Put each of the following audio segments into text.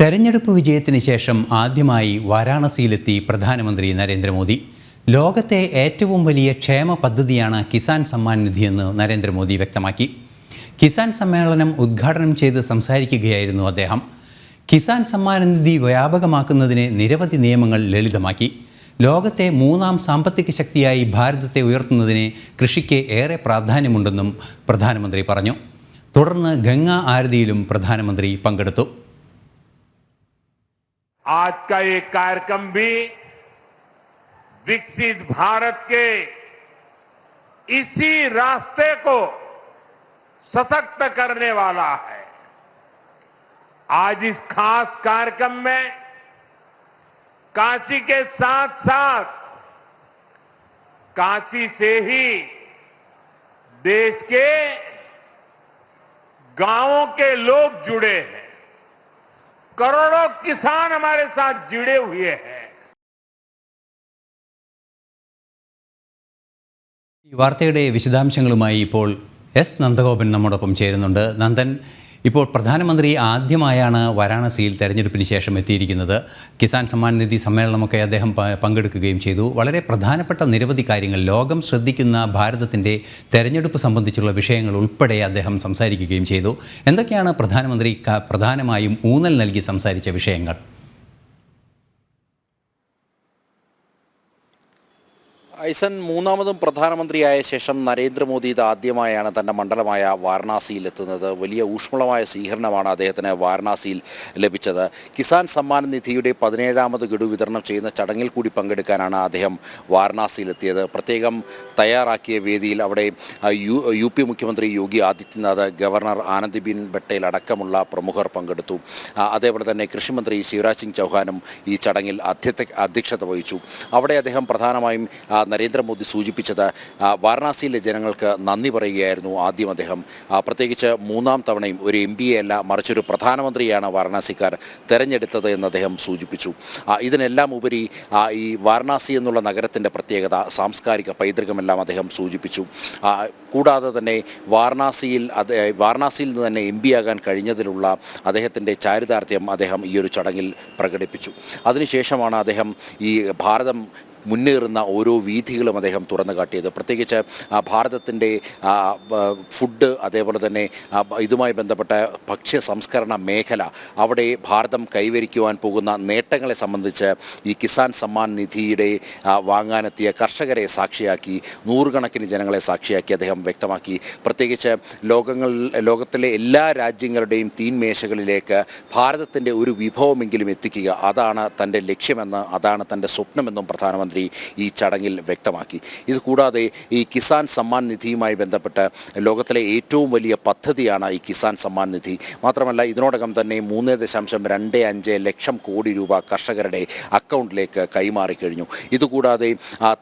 തെരഞ്ഞെടുപ്പ് വിജയത്തിന് ശേഷം ആദ്യമായി വാരാണസിയിലെത്തി പ്രധാനമന്ത്രി നരേന്ദ്രമോദി. ലോകത്തെ ഏറ്റവും വലിയ ക്ഷേമ പദ്ധതിയാണ് കിസാൻ സമ്മാൻ നിധിയെന്ന് നരേന്ദ്രമോദി വ്യക്തമാക്കി. കിസാൻ സമ്മേളനം ഉദ്ഘാടനം ചെയ്ത് സംസാരിക്കുകയായിരുന്നു അദ്ദേഹം. കിസാൻ സമ്മാൻ നിധി വ്യാപകമാക്കുന്നതിന് നിരവധി നിയമങ്ങൾ ലളിതമാക്കി. ലോകത്തെ മൂന്നാം സാമ്പത്തിക ശക്തിയായി ഭാരതത്തെ ഉയർത്തുന്നതിന് കൃഷിക്ക് ഏറെ പ്രാധാന്യമുണ്ടെന്നും പ്രധാനമന്ത്രി പറഞ്ഞു. തുടർന്ന് ഗംഗാ ആരതിയിലും പ്രധാനമന്ത്രി പങ്കെടുത്തു. आज का ये कार्यक्रम भी विकसित भारत के इसी रास्ते को सशक्त करने वाला है। आज इस खास कार्यक्रम में काशी के साथ साथ काशी से ही देश के गाँवों के लोग जुड़े हैं। करोड़ों किसान हमारे साथ जुड़े हुए हैं ഈ വാർത്തയുടെ വിശദാംശങ്ങളുമായി ഇപ്പോൾ എസ് നന്ദഗോപൻ നമ്മോടൊപ്പം ചേരുന്നുണ്ട് നന്ദൻ ഇപ്പോൾ പ്രധാനമന്ത്രി ആദ്യമായാണ് വാരാണസിയിൽ തെരഞ്ഞെടുപ്പിന് ശേഷം എത്തിയിരിക്കുന്നത്. കിസാൻ സമ്മാൻ നിധി സമ്മേളനമൊക്കെ അദ്ദേഹം പങ്കെടുക്കുകയും ചെയ്തു. വളരെ പ്രധാനപ്പെട്ട നിരവധി കാര്യങ്ങൾ ലോകം ശ്രദ്ധിക്കുന്ന ഭാരതത്തിന്റെ തെരഞ്ഞെടുപ്പ് സംബന്ധിച്ചുള്ള വിഷയങ്ങൾ ഉൾപ്പെടെ അദ്ദേഹം സംസാരിക്കുകയും ചെയ്തു. എന്തൊക്കെയാണ് പ്രധാനമന്ത്രി പ്രധാനമായും ഊന്നൽ നൽകി സംസാരിച്ച വിഷയങ്ങൾ? ഐസൻ മൂന്നാമതും പ്രധാനമന്ത്രിയായ ശേഷം നരേന്ദ്രമോദി ഇത് ആദ്യമായാണ് തന്റെ മണ്ഡലമായ വാരണാസിയിൽ എത്തുന്നത് വലിയ ഊഷ്മളമായ സ്വീകരണമാണ് അദ്ദേഹത്തിന് വാരണാസിയിൽ ലഭിച്ചത്. കിസാൻ സമ്മാൻ നിധിയുടെ പതിനേഴാമത് ഗഡു വിതരണം ചെയ്യുന്ന ചടങ്ങിൽ കൂടി പങ്കെടുക്കാനാണ് അദ്ദേഹം വാരണാസിയിലെത്തിയത്. പ്രത്യേകം തയ്യാറാക്കിയ വേദിയിൽ അവിടെ യു പി മുഖ്യമന്ത്രി യോഗി ആദിത്യനാഥ് ഗവർണർ ആനന്ദിബിൻ ബട്ടേൽ അടക്കമുള്ള പ്രമുഖർ പങ്കെടുത്തു. അതേപോലെ തന്നെ കൃഷിമന്ത്രി ശിവരാജ് സിംഗ് ചൗഹാനും ഈ ചടങ്ങിൽ അധ്യക്ഷത വഹിച്ചു. അവിടെ അദ്ദേഹം പ്രധാനമായും നരേന്ദ്രമോദി സൂചിപ്പിച്ചത് വാരണാസിയിലെ ജനങ്ങൾക്ക് നന്ദി പറയുകയായിരുന്നു ആദ്യം അദ്ദേഹം. പ്രത്യേകിച്ച് മൂന്നാം തവണയും ഒരു എം പി അല്ല മറിച്ചൊരു പ്രധാനമന്ത്രിയാണ് വാരണാസിക്കാർ തെരഞ്ഞെടുത്തത് എന്ന് അദ്ദേഹം സൂചിപ്പിച്ചു. ഇതിനെല്ലാം ഉപരി ഈ വാരണാസി എന്നുള്ള നഗരത്തിന്റെ പ്രത്യേകത സാംസ്കാരിക പൈതൃകമെല്ലാം അദ്ദേഹം സൂചിപ്പിച്ചു. കൂടാതെ തന്നെ വാരണാസിയിൽ വാരണാസിയിൽ നിന്ന് തന്നെ എം പി ആകാൻ കഴിഞ്ഞതിലുള്ള അദ്ദേഹത്തിന്റെ ചാരിതാർത്ഥ്യം അദ്ദേഹം ഈ ഒരു ചടങ്ങിൽ പ്രകടിപ്പിച്ചു. അതിനുശേഷമാണ് അദ്ദേഹം ഈ ഭാരതം മുന്നേറുന്ന ഓരോ വീഥികളും അദ്ദേഹം തുറന്നു കാട്ടിയത്. പ്രത്യേകിച്ച് ഭാരതത്തിന്റെ ഫുഡ് അതേപോലെ തന്നെ ഇതുമായി ബന്ധപ്പെട്ട ഭക്ഷ്യ സംസ്കരണ മേഖല അവിടെ ഭാരതം കൈവരിക്കുവാൻ പോകുന്ന നേട്ടങ്ങളെ സംബന്ധിച്ച് ഈ കിസാൻ സമ്മാൻ നിധിയുടെ വാങ്ങാനെത്തിയ കർഷകരെ സാക്ഷിയാക്കി നൂറുകണക്കിന് ജനങ്ങളെ സാക്ഷിയാക്കി അദ്ദേഹം വ്യക്തമാക്കി. പ്രത്യേകിച്ച് ലോകങ്ങൾ ലോകത്തിലെ എല്ലാ രാജ്യങ്ങളുടെയും തീൻമേശകളിലേക്ക് ഭാരതത്തിന്റെ ഒരു വിഭവമെങ്കിലും എത്തിക്കുക അതാണ് തന്റെ ലക്ഷ്യമെന്ന് അതാണ് തന്റെ സ്വപ്നമെന്നും പ്രധാനമന്ത്രി ഈ ചടങ്ങിൽ വ്യക്തമാക്കി. ഇതുകൂടാതെ ഈ കിസാൻ സമ്മാൻ നിധിയുമായി ബന്ധപ്പെട്ട് ലോകത്തിലെ ഏറ്റവും വലിയ പദ്ധതിയാണ് ഈ കിസാൻ സമ്മാൻ നിധി. മാത്രമല്ല ഇതിനോടകം തന്നെ മൂന്ന് ദശാംശം രണ്ട് അഞ്ച് ലക്ഷം കോടി രൂപ കർഷകരുടെ അക്കൗണ്ടിലേക്ക് കൈമാറിക്കഴിഞ്ഞു ഇതുകൂടാതെ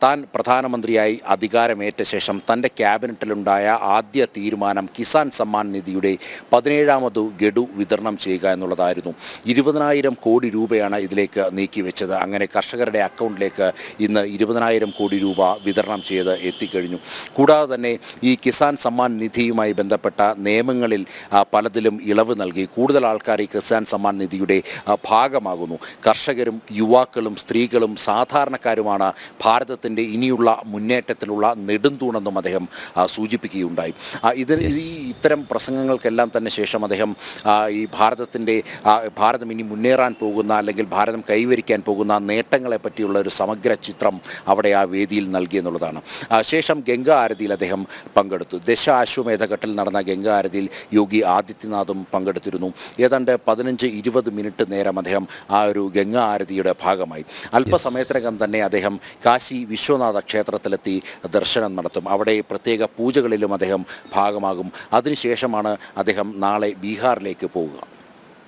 താൻ പ്രധാനമന്ത്രിയായി അധികാരമേറ്റ ശേഷം തന്റെ ക്യാബിനറ്റിലുണ്ടായ ആദ്യ തീരുമാനം കിസാൻ സമ്മാൻ നിധിയുടെ പതിനേഴാമത് ഗഡു വിതരണം ചെയ്യുക എന്നുള്ളതായിരുന്നു. ഇരുപതിനായിരം കോടി രൂപയാണ് ഇതിലേക്ക് നീക്കിവെച്ചത്. അങ്ങനെ കർഷകരുടെ അക്കൗണ്ടിലേക്ക് ഇന്ന് ഇരുപതിനായിരം കോടി രൂപ വിതരണം ചെയ്ത് എത്തിക്കഴിഞ്ഞു. കൂടാതെ തന്നെ ഈ കിസാൻ സമ്മാൻ നിധിയുമായി ബന്ധപ്പെട്ട നിയമങ്ങളിൽ പലതിലും ഇളവ് നൽകി. കൂടുതൽ ആൾക്കാർ ഈ കിസാൻ സമ്മാൻ നിധിയുടെ ഭാഗമാകുന്നു. കർഷകരും യുവാക്കളും സ്ത്രീകളും സാധാരണക്കാരുമാണ് ഭാരതത്തിന്റെ ഇനിയുള്ള മുന്നേറ്റത്തിലുള്ള നെടുന്തൂണെന്നും അദ്ദേഹം സൂചിപ്പിക്കുകയുണ്ടായി. ആ, ഇത് ഈ ഇത്തരം പ്രസംഗങ്ങൾക്കെല്ലാം തന്നെ ശേഷം അദ്ദേഹം ഈ ഭാരതത്തിന്റെ ഭാരതം ഇനി മുന്നേറാൻ പോകുന്ന അല്ലെങ്കിൽ ഭാരതം കൈവരിക്കാൻ പോകുന്ന നേട്ടങ്ങളെ പറ്റിയുള്ള ഒരു സമഗ്ര ചിത്രം അവിടെ ആ വേദിയിൽ നൽകി എന്നുള്ളതാണ് ശേഷം ഗംഗാ ആരതിയിൽ അദ്ദേഹം പങ്കെടുത്തു. ദശ അശ്വമേധഘട്ടിൽ നടന്ന ഗംഗാ ആരതിയിൽ യോഗി ആദിത്യനാഥും പങ്കെടുത്തിരുന്നു. ഏതാണ്ട് പതിനഞ്ച് ഇരുപത് മിനിറ്റ് നേരം അദ്ദേഹം ആ ഒരു ഗംഗാ ആരതിയുടെ ഭാഗമായി. അല്പസമയത്തിനകം തന്നെ അദ്ദേഹം കാശി വിശ്വനാഥ ക്ഷേത്രത്തിലെത്തി ദർശനം നടത്തും. അവിടെ പ്രത്യേക പൂജകളിലും അദ്ദേഹം ഭാഗമാകും. അതിനുശേഷമാണ് അദ്ദേഹം നാളെ ബീഹാറിലേക്ക് പോവുക.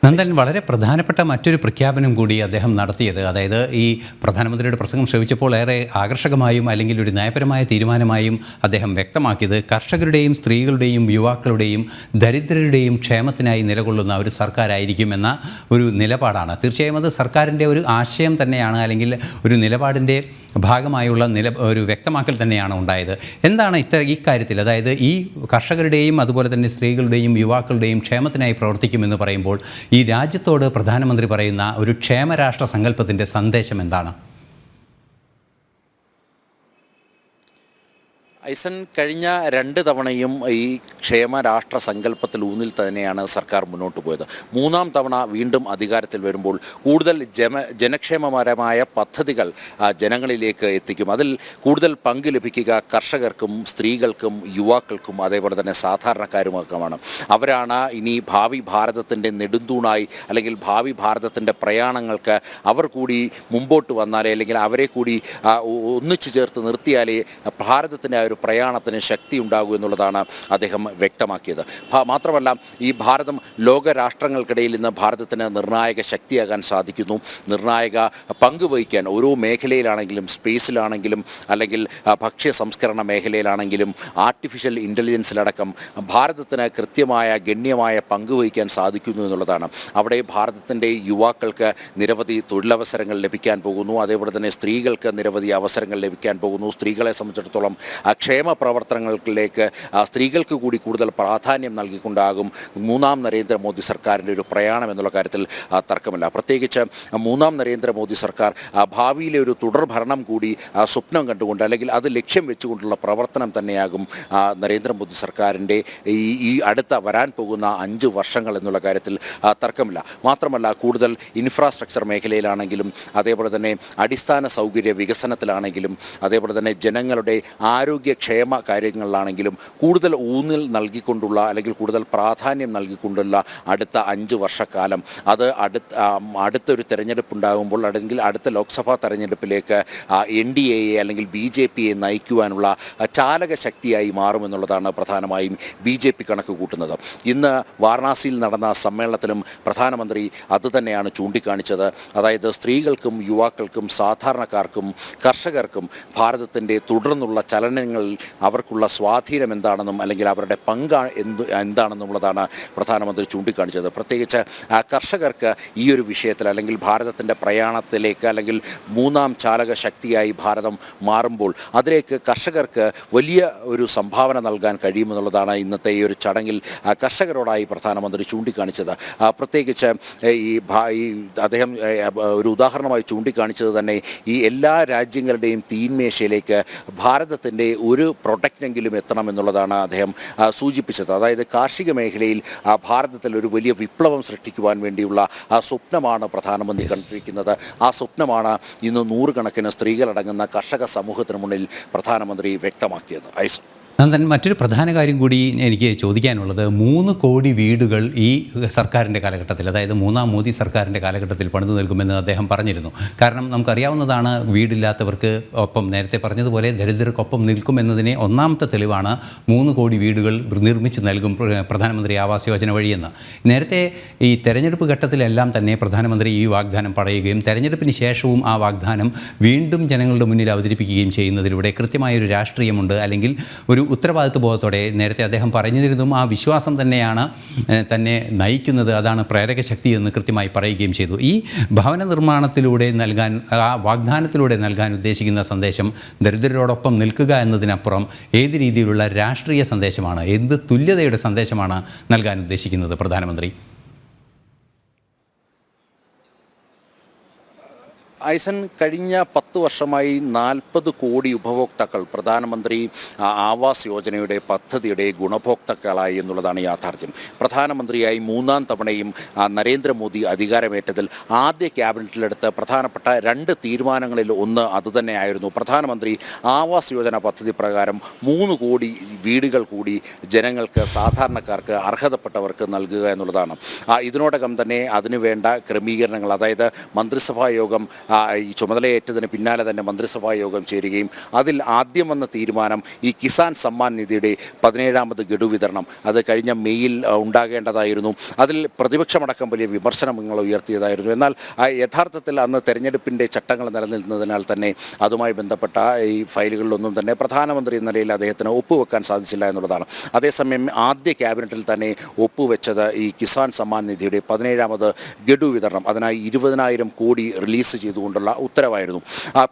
നന്ദൻ വളരെ പ്രധാനപ്പെട്ട മറ്റൊരു പ്രഖ്യാപനം കൂടി അദ്ദേഹം നടത്തിയത്. അതായത് ഈ പ്രധാനമന്ത്രിയുടെ പ്രസംഗം ശ്രവിച്ചപ്പോൾ ഏറെ ആകർഷകമായും അല്ലെങ്കിൽ ഒരു നയപരമായ തീരുമാനമായും അദ്ദേഹം വ്യക്തമാക്കിയത്. കർഷകരുടെയും സ്ത്രീകളുടെയും യുവാക്കളുടെയും ദരിദ്രരുടെയും ക്ഷേമത്തിനായി നിലകൊള്ളുന്ന ഒരു സർക്കാരായിരിക്കുമെന്ന ഒരു നിലപാടാണ്. തീർച്ചയായും അത് സർക്കാരിന്റെ ഒരു ആശയം തന്നെയാണ് അല്ലെങ്കിൽ ഒരു നിലപാടിന്റെ ഭാഗമായുള്ള നില ഒരു വ്യക്തമാക്കൽ തന്നെയാണ് ഉണ്ടായത്. എന്താണ് ഇത്ര ഇക്കാര്യത്തിൽ അതായത് ഈ കർഷകരുടെയും അതുപോലെ തന്നെ സ്ത്രീകളുടെയും യുവാക്കളുടെയും ക്ഷേമത്തിനായി പ്രവർത്തിക്കുമെന്ന് പറയുമ്പോൾ ഈ രാജ്യത്തോട് പ്രധാനമന്ത്രി പറയുന്ന ഒരു ക്ഷേമരാഷ്ട്ര സങ്കല്പത്തിന്റെ സന്ദേശം എന്താണ്? ഐസൻ കഴിഞ്ഞ രണ്ട് തവണയും ഈ ക്ഷേമ രാഷ്ട്ര സങ്കല്പത്തിൽ ഊന്നിൽ തന്നെയാണ് സർക്കാർ മുന്നോട്ട് പോയത്. മൂന്നാം തവണ വീണ്ടും അധികാരത്തിൽ വരുമ്പോൾ കൂടുതൽ ജന ജനക്ഷേമപരമായ പദ്ധതികൾ ജനങ്ങളിലേക്ക് എത്തിക്കും. അതിൽ കൂടുതൽ പങ്ക് ലഭിക്കുക കർഷകർക്കും സ്ത്രീകൾക്കും യുവാക്കൾക്കും അതേപോലെ തന്നെ സാധാരണക്കാരുമൊക്കെയാണ്. അവരാണ് ഇനി ഭാവി ഭാരതത്തിന്റെ നെടുന്തൂണായി അല്ലെങ്കിൽ ഭാവി ഭാരതത്തിന്റെ പ്രയാണങ്ങൾക്ക് അവർ കൂടി മുമ്പോട്ട് വന്നാലേ അല്ലെങ്കിൽ അവരെ കൂടി ഒന്നിച്ചു ചേർത്ത് നിർത്തിയാലേ ഭാരതത്തിന്റെ ഒരു പ്രയാണത്തിന് ശക്തി ഉണ്ടാകൂ എന്നുള്ളതാണ് അദ്ദേഹം വ്യക്തമാക്കിയത്. മാത്രമല്ല ഈ ഭാരതം ലോകരാഷ്ട്രങ്ങൾക്കിടയിൽ ഇന്ന് ഭാരതത്തിന് നിർണായക ശക്തിയാകാൻ സാധിക്കുന്നു. നിർണായക പങ്ക് വഹിക്കാൻ ഓരോ മേഖലയിലാണെങ്കിലും സ്പേസിലാണെങ്കിലും അല്ലെങ്കിൽ ഭക്ഷ്യ സംസ്കരണ മേഖലയിലാണെങ്കിലും ആർട്ടിഫിഷ്യൽ ഇന്റലിജൻസിലടക്കം ഭാരതത്തിന് കൃത്യമായ ഗണ്യമായ പങ്ക് വഹിക്കാൻ സാധിക്കുന്നു എന്നുള്ളതാണ്. അവിടെ ഭാരതത്തിന്റെ യുവാക്കൾക്ക് നിരവധി തൊഴിലവസരങ്ങൾ ലഭിക്കാൻ പോകുന്നു. അതേപോലെ തന്നെ സ്ത്രീകൾക്ക് നിരവധി അവസരങ്ങൾ ലഭിക്കാൻ പോകുന്നു. സ്ത്രീകളെ സംബന്ധിച്ചിടത്തോളം ക്ഷേമ പ്രവർത്തനങ്ങളിലേക്ക് സ്ത്രീകൾക്ക് കൂടി കൂടുതൽ പ്രാധാന്യം നൽകിക്കൊണ്ടാകും മൂന്നാം നരേന്ദ്രമോദി സർക്കാരിന്റെ ഒരു പ്രയാണം എന്നുള്ള കാര്യത്തിൽ തർക്കമില്ല. പ്രത്യേകിച്ച് മൂന്നാം നരേന്ദ്രമോദി സർക്കാർ ഭാവിയിലെ ഒരു തുടർ ഭരണം കൂടി സ്വപ്നം കണ്ടുകൊണ്ട് അല്ലെങ്കിൽ അത് ലക്ഷ്യം വെച്ചുകൊണ്ടുള്ള പ്രവർത്തനം തന്നെയാകും നരേന്ദ്രമോദി സർക്കാരിന്റെ ഈ ഈ അടുത്ത വരാൻ പോകുന്ന അഞ്ച് വർഷങ്ങൾ എന്നുള്ള കാര്യത്തിൽ തർക്കമില്ല. മാത്രമല്ല കൂടുതൽ ഇൻഫ്രാസ്ട്രക്ചർ മേഖലയിലാണെങ്കിലും അതേപോലെ തന്നെ അടിസ്ഥാന സൗകര്യ വികസനത്തിലാണെങ്കിലും അതേപോലെ തന്നെ ജനങ്ങളുടെ ആരോഗ്യക്ഷേമ കാര്യങ്ങളിലാണെങ്കിലും കൂടുതൽ ഊന്നൽ നൽകിക്കൊണ്ടുള്ള അല്ലെങ്കിൽ കൂടുതൽ പ്രാധാന്യം നൽകിക്കൊണ്ടുള്ള അടുത്ത അഞ്ച് വർഷക്കാലം. അത് അടുത്ത അടുത്തൊരു തെരഞ്ഞെടുപ്പ് ഉണ്ടാകുമ്പോൾ അല്ലെങ്കിൽ അടുത്ത ലോക്സഭാ തെരഞ്ഞെടുപ്പിലേക്ക് എൻ ഡി എയെ അല്ലെങ്കിൽ ബി ജെ പിയെ നയിക്കുവാനുള്ള ആ, ചാലക ശക്തിയായി മാറുമെന്നുള്ളതാണ് പ്രധാനമായും ബി ജെ പി കണക്ക് കൂട്ടുന്നത്. ഇന്ന് വാരണാസിയിൽ നടന്ന സമ്മേളനത്തിലും പ്രധാനമന്ത്രി അതുതന്നെയാണ് ചൂണ്ടിക്കാണിച്ചത്. അതായത് സ്ത്രീകൾക്കും യുവാക്കൾക്കും സാധാരണക്കാർക്കും കർഷകർക്കും ഭാരതത്തിന്റെ തുടർന്നുള്ള ചലനങ്ങളിൽ അവർക്കുള്ള സ്വാധീനം എന്താണെന്നും അല്ലെങ്കിൽ അവരുടെ പങ്ക് എന്ത് എന്താണെന്നുള്ളതാണ് പ്രധാനമന്ത്രി ചൂണ്ടിക്കാണിച്ചത്. പ്രത്യേകിച്ച് കർഷകർക്ക് ഈ ഒരു വിഷയത്തിൽ അല്ലെങ്കിൽ ഭാരതത്തിന്റെ പ്രയാണത്തിലേക്ക് അല്ലെങ്കിൽ മൂന്നാം ചാലക ശക്തിയായി ഭാരതം മാറുമ്പോൾ അതിലേക്ക് കർഷകർക്ക് വലിയ ഒരു സംഭാവന നൽകാൻ കഴിയുമെന്നുള്ളതാണ് ഇന്നത്തെ ഈ ഒരു ചടങ്ങിൽ കർഷകരോടായി പ്രധാനമന്ത്രി ചൂണ്ടിക്കാണിച്ചത്. പ്രത്യേകിച്ച് ഈ അദ്ദേഹം ഒരു ഉദാഹരണമായി ചൂണ്ടിക്കാണിച്ചത് തന്നെ ഈ എല്ലാ രാജ്യങ്ങളുടെയും തീന്മേശയിലേക്ക് ഭാരതത്തിന്റെ ഒരു പ്രൊഡക്റ്റെങ്കിലും എത്തണം എന്നുള്ളതാണ് അദ്ദേഹം സൂചിപ്പിച്ചത്. അതായത് കാർഷിക മേഖലയിൽ ആ, ഭാരതത്തിൽ ഒരു വലിയ വിപ്ലവം സൃഷ്ടിക്കുവാൻ വേണ്ടിയുള്ള ആ സ്വപ്നമാണ് പ്രധാനമന്ത്രി കണ്ടിരിക്കുന്നത്. ആ സ്വപ്നമാണ് ഇന്ന് നൂറുകണക്കിന് സ്ത്രീകളടങ്ങുന്ന കർഷക സമൂഹത്തിന് മുന്നിൽ പ്രധാനമന്ത്രി വ്യക്തമാക്കിയത്. ഐസ് നന്ദൻ മറ്റൊരു പ്രധാന കാര്യം കൂടി എനിക്ക് ചോദിക്കാനുള്ളത്. മൂന്ന് കോടി വീടുകൾ ഈ സർക്കാരിന്റെ കാലഘട്ടത്തിൽ അതായത് മൂന്നാം മോദി സർക്കാരിന്റെ കാലഘട്ടത്തിൽ പണിതു നൽകുമെന്ന് അദ്ദേഹം പറഞ്ഞിരുന്നു. കാരണം നമുക്കറിയാവുന്നതാണ് വീടില്ലാത്തവർക്ക് ഒപ്പം നേരത്തെ പറഞ്ഞതുപോലെ ദരിദ്രർക്കൊപ്പം നിൽക്കുമെന്നതിനെ ഒന്നാമത്തെ തെളിവാണ് മൂന്ന് കോടി വീടുകൾ നിർമ്മിച്ച് നൽകും പ്ര- പ്രധാനമന്ത്രി ആവാസ് യോജന വഴിയെന്ന്. നേരത്തെ ഈ തെരഞ്ഞെടുപ്പ് ഘട്ടത്തിലെല്ലാം തന്നെ പ്രധാനമന്ത്രി ഈ വാഗ്ദാനം പറയുകയും തെരഞ്ഞെടുപ്പിന് ശേഷവും ആ വാഗ്ദാനം വീണ്ടും ജനങ്ങളുടെ മുന്നിൽ അവതരിപ്പിക്കുകയും ചെയ്യുന്നതിലൂടെ കൃത്യമായൊരു രാഷ്ട്രീയമുണ്ട് അല്ലെങ്കിൽ ഒരു ഉത്തരവാദിത്വ ബോധത്തോടെ നേരത്തെ അദ്ദേഹം പറഞ്ഞിരുന്നതും ആ വിശ്വാസം തന്നെയാണ് തന്നെ നയിക്കുന്നത്. അതാണ് പ്രേരക ശക്തി എന്ന് കൃത്യമായി പറയുകയും ചെയ്തു. ഈ ഭവന നിർമ്മാണത്തിലൂടെ നൽകാൻ ആ വാഗ്ദാനത്തിലൂടെ നൽകാൻ ഉദ്ദേശിക്കുന്ന സന്ദേശം ദരിദ്രരോടൊപ്പം നിൽക്കുക എന്നതിനപ്പുറം ഏത് രീതിയിലുള്ള രാഷ്ട്രീയ സന്ദേശമാണ് എന്ത് തുല്യതയുടെ സന്ദേശമാണ് നൽകാൻ ഉദ്ദേശിക്കുന്നത്? പ്രധാനമന്ത്രി. ഐസൻ കഴിഞ്ഞ പത്ത് വർഷമായി നാൽപ്പത് കോടി ഉപഭോക്താക്കൾ പ്രധാനമന്ത്രി ആവാസ് യോജനയുടെ പദ്ധതിയുടെ ഗുണഭോക്താക്കളായി എന്നുള്ളതാണ് യാഥാർത്ഥ്യം. പ്രധാനമന്ത്രിയായി മൂന്നാം തവണയും നരേന്ദ്രമോദി അധികാരമേറ്റതിൽ ആദ്യ ക്യാബിനറ്റിലെടുത്ത പ്രധാനപ്പെട്ട രണ്ട് തീരുമാനങ്ങളിൽ ഒന്ന് അതുതന്നെയായിരുന്നു. പ്രധാനമന്ത്രി ആവാസ് യോജന പദ്ധതി പ്രകാരം മൂന്ന് കോടി വീടുകൾ കൂടി ജനങ്ങൾക്ക് സാധാരണക്കാർക്ക് അർഹതപ്പെട്ടവർക്ക് നൽകുക എന്നുള്ളതാണ്. ഇതിനോടകം തന്നെ അതിനുവേണ്ട ക്രമീകരണങ്ങൾ അതായത് മന്ത്രിസഭാ യോഗം ഈ ചുമതലയേറ്റതിന് പിന്നാലെ തന്നെ മന്ത്രിസഭാ യോഗം ചേരുകയും അതിൽ ആദ്യം വന്ന തീരുമാനം ഈ കിസാൻ സമ്മാൻ നിധിയുടെ പതിനേഴാമത് ഗഡു വിതരണം. അത് കഴിഞ്ഞ മെയ്യിൽ ഉണ്ടാകേണ്ടതായിരുന്നു. അതിൽ പ്രതിപക്ഷമടക്കം വലിയ വിമർശനങ്ങൾ ഉയർത്തിയതായിരുന്നു. എന്നാൽ യഥാർത്ഥത്തിൽ അന്ന് തെരഞ്ഞെടുപ്പിന്റെ ചട്ടങ്ങൾ നിലനിൽക്കുന്നതിനാൽ തന്നെ അതുമായി ബന്ധപ്പെട്ട ഈ ഫയലുകളിലൊന്നും തന്നെ പ്രധാനമന്ത്രി എന്ന നിലയിൽ അദ്ദേഹത്തിന് ഒപ്പുവെക്കാൻ സാധിച്ചില്ല എന്നുള്ളതാണ്. അതേസമയം ആദ്യ ക്യാബിനറ്റിൽ തന്നെ ഒപ്പുവെച്ചത് ഈ കിസാൻ സമ്മാൻ നിധിയുടെ പതിനേഴാമത് ഗഡു വിതരണം. അതിനായി ഇരുപതിനായിരം കോടി റിലീസ് ചെയ്തുകൊണ്ടുള്ള ഉത്തരവായിരുന്നു.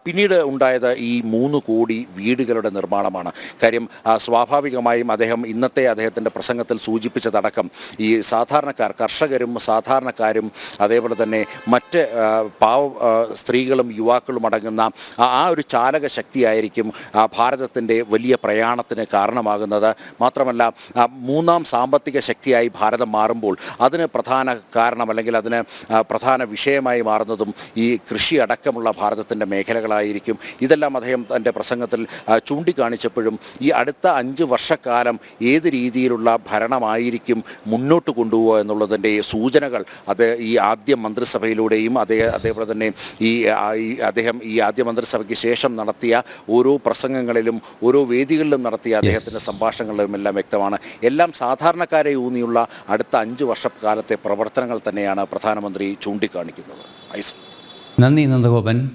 പിന്നീട് ഉണ്ടായത് ഈ മൂന്ന് കോടി വീടുകളുടെ നിർമ്മാണമാണ്. കാര്യം സ്വാഭാവികമായും അദ്ദേഹം ഇന്നത്തെ അദ്ദേഹത്തിന്റെ പ്രസംഗത്തിൽ സൂചിപ്പിച്ചതടക്കം ഈ സാധാരണക്കാർ കർഷകരും സാധാരണക്കാരും അതേപോലെ തന്നെ മറ്റ് പാവ സ്ത്രീകളും യുവാക്കളും അടങ്ങുന്ന ആ ഒരു ചാലക ശക്തിയായിരിക്കും ഭാരതത്തിന്റെ വലിയ പ്രയാണത്തിന് കാരണമാകുന്നത്. മാത്രമല്ല മൂന്നാം സാമ്പത്തിക ശക്തിയായി ഭാരതം മാറുമ്പോൾ അതിന് പ്രധാന കാരണം അല്ലെങ്കിൽ അതിന് പ്രധാന വിഷയമായി മാറുന്നതും ഈ കൃഷി അടക്കമുള്ള ഭാരതത്തിന്റെ മേഖലകളായിരിക്കും. ഇതെല്ലാം അദ്ദേഹം തന്റെ പ്രസംഗത്തിൽ ചൂണ്ടിക്കാണിച്ചപ്പോഴും ഈ അടുത്ത അഞ്ച് വർഷക്കാലം ഏത് രീതിയിലുള്ള ഭരണമായിരിക്കും മുന്നോട്ട് കൊണ്ടുപോകുക എന്നുള്ളതിന്റെ സൂചനകൾ അത് ഈ ആദ്യ മന്ത്രിസഭയിലൂടെയും അതേ അതേപോലെ തന്നെ ഈ ഈ അദ്ദേഹം ഈ ആദ്യ മന്ത്രിസഭയ്ക്ക് ശേഷം നടത്തിയ ഓരോ പ്രസംഗങ്ങളിലും ഓരോ വേദികളിലും നടത്തിയ അദ്ദേഹത്തിന്റെ സംഭാഷണങ്ങളിലും എല്ലാം വ്യക്തമാണ്. എല്ലാം സാധാരണക്കാരെ ഊന്നിയുള്ള അടുത്ത അഞ്ച് വർഷക്കാലത്തെ പ്രവർത്തനങ്ങൾ തന്നെയാണ് പ്രധാനമന്ത്രി ചൂണ്ടിക്കാണിക്കുന്നത്. ഐസ് നന്ദി നന്ദഗോപൻ.